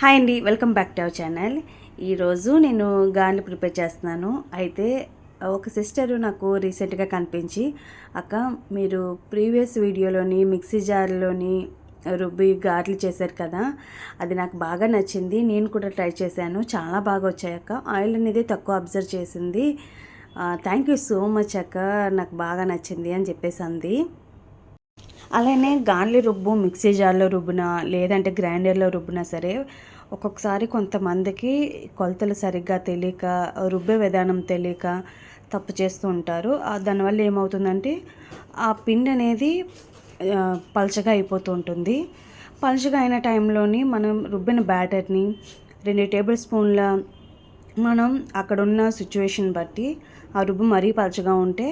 Hi అండి welcome back to our channel. ఈరోజు నేను గార్లు ప్రిపేర్ చేస్తున్నాను. అయితే ఒక సిస్టర్ నాకు రీసెంట్గా కనిపించి అక్క మీరు ప్రీవియస్ వీడియోలోని మిక్సీ జార్లోని రుబ్బి గార్లు చేశారు కదా అది నాకు బాగా నచ్చింది నేను కూడా ట్రై చేశాను చాలా బాగా వచ్చాయి అక్క ఆయిల్ అనేది తక్కువ అబ్జర్వ్ చేసింది. థ్యాంక్ యూ సో మచ్ అక్క నాకు బాగా నచ్చింది అని చెప్పేసి అంది. అలానే గాన్లి రుబ్బు మిక్సీ జార్లో రుబ్బునా లేదంటే గ్రైండర్లో రుబ్బునా సరే ఒక్కొక్కసారి కొంతమందికి కొలతలు సరిగ్గా తెలియక రుబ్బే విధానం తెలియక తప్పు చేస్తూ ఉంటారు. దానివల్ల ఏమవుతుందంటే ఆ పిండి అనేది పలచగా అయిపోతూ ఉంటుంది. పలచగా అయిన టైంలోని మనం రుబ్బిన బ్యాటర్ని రెండు టేబుల్ స్పూన్ల మనం అక్కడ ఉన్న సిచ్యువేషన్ బట్టి ఆ రుబ్బు మరీ పలచగా ఉంటే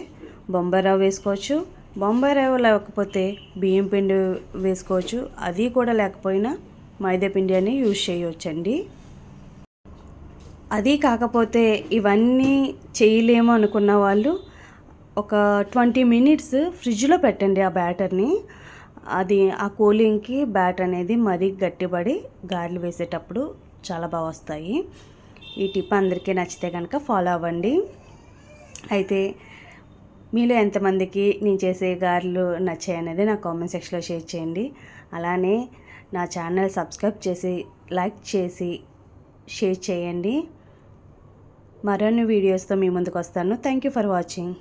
బొంబాయి రవ్వ వేసుకోవచ్చు బొంబాయి రవ్వ లేకపోతే బియ్యం పిండి వేసుకోవచ్చు. అది కూడా లేకపోయినా మైదా పిండి అని యూజ్ చేయవచ్చండి అది కాకపోతే ఇవన్నీ చేయలేము అనుకున్న వాళ్ళు ఒక ట్వంటీ మినిట్స్ ఫ్రిడ్జ్లో పెట్టండి ఆ బ్యాటర్ని. అది ఆ కూలింగ్కి బ్యాటర్ అనేది మరీ గట్టిపడి గారెలు వేసేటప్పుడు చాలా బాగా వస్తాయి. ఈ టిప్ అందరికీ నచ్చితే కనుక ఫాలో అవ్వండి. అయితే మీలో ఎంతమందికి నేను చేసే గారెలు నచ్చాయి అనేది నా కామెంట్ సెక్షన్లో షేర్ చేయండి. అలానే నా ఛానల్ సబ్స్క్రైబ్ చేసి లైక్ చేసి షేర్ చేయండి. మరిన్ని వీడియోస్తో మీ ముందుకు వస్తాను. Thank you for watching.